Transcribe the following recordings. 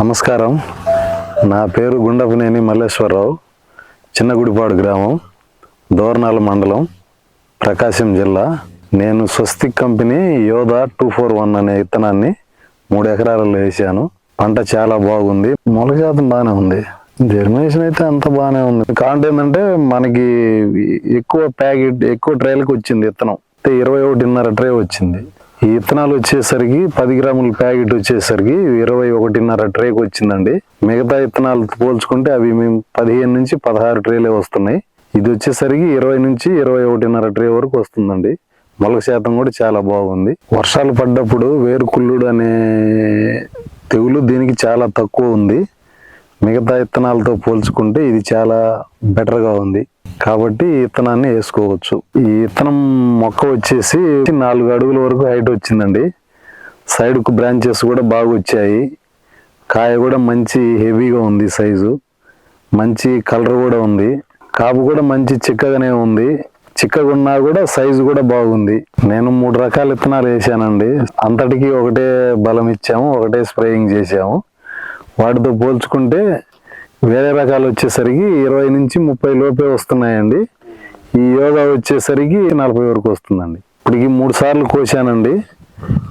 నమస్కారం. నా పేరు గుండపనేని మల్లేశ్వరరావు. చిన్నగుడిపాడు గ్రామం దోర్నాల మండలం ప్రకాశం జిల్లా. నేను Swastik company Yodha two four one అనే విత్తనాన్ని మూడు ఎకరాలలో వేసాను. పంట చాలా బాగుంది. మొలక శాతం బాగానే ఉంది. జర్మినేషన్ అయితే అంత బాగానే ఉంది. కాంటే ఏంటంటే మనకి ఎక్కువ ప్యాకెట్ ఎక్కువ ట్రైలకు వచ్చింది విత్తనం ఇరవై ఒకటిన్నర ట్రే వచ్చింది. ఈ విత్తనాలు వచ్చేసరికి పది గ్రాముల ప్యాకెట్ వచ్చేసరికి ఇరవై ఒకటిన్నర ట్రేకి వచ్చిందండి. మిగతా విత్తనాలు పోల్చుకుంటే అవి మేము పదిహేను నుంచి పదహారు ట్రేలే వస్తున్నాయి. ఇది వచ్చేసరికి ఇరవై నుంచి ఇరవై ఒకటిన్నర ట్రే వరకు వస్తుందండి. మొలక శాతం కూడా చాలా బాగుంది. వర్షాలు పడ్డప్పుడు వేరుకుల్లుడు అనే తెగులు దీనికి చాలా తక్కువ ఉంది. మిగతా విత్తనాలతో పోల్చుకుంటే ఇది చాలా బెటర్గా ఉంది. కాబట్టి ఈ విత్తనాన్ని వేసుకోవచ్చు. ఈ విత్తనం మొక్క వచ్చేసి నాలుగు అడుగుల వరకు హైట్ వచ్చిందండి. సైడ్కు బ్రాంచెస్ కూడా బాగా వచ్చాయి. కాయ కూడా మంచి హెవీగా ఉంది సైజు మంచి కలర్ కూడా ఉంది. కాపు కూడా మంచి చిక్కగానే ఉంది. చిక్కగా ఉన్నా కూడా సైజు కూడా బాగుంది. నేను మూడు రకాల విత్తనాలు వేసానండి. అంతటికి ఒకటే బలం ఇచ్చాము ఒకటే స్ప్రేయింగ్ చేసాము. వాటితో పోల్చుకుంటే వేరే రకాలు వచ్చేసరికి ఇరవై నుంచి ముప్పై లోపే వస్తున్నాయండి. ఈ యోగా వచ్చేసరికి నలభై వరకు వస్తుందండి. ఇప్పటికి మూడు సార్లు కోసానండి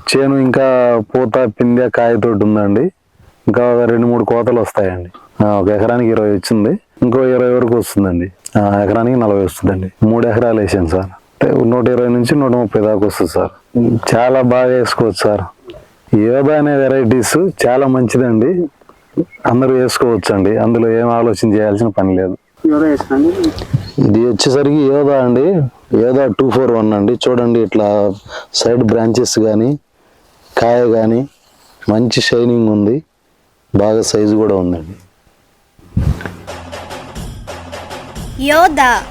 చేను ఇంకా పూత పిందె కాయతోటి ఉందండి. ఇంకా ఒక రెండు మూడు కోతలు వస్తాయండి. ఒక ఎకరానికి ఇరవై వచ్చింది. ఇంకో ఇరవై వరకు వస్తుందండి. ఎకరానికి నలభై వస్తుందండి. మూడు ఎకరాలు వేసాను సార్. నూట ఇరవై నుంచి నూట ముప్పై దాకా వస్తుంది సార్. చాలా బాగా వేసుకోవచ్చు సార్. యోగా అనే వెరైటీస్ చాలా మంచిదండి. అందరూ వేసుకోవచ్చు అండి అందులో ఏం ఆలోచన చేయాల్సిన పని లేదు. ఇది వచ్చేసరికి యోధా అండి. యోధా టూ ఫోర్ వన్ అండి. చూడండి ఇట్లా సైడ్ బ్రాంచెస్ కానీ కాయ కానీ మంచి షైనింగ్ ఉంది. బాగా సైజు కూడా ఉందండి. యోధ.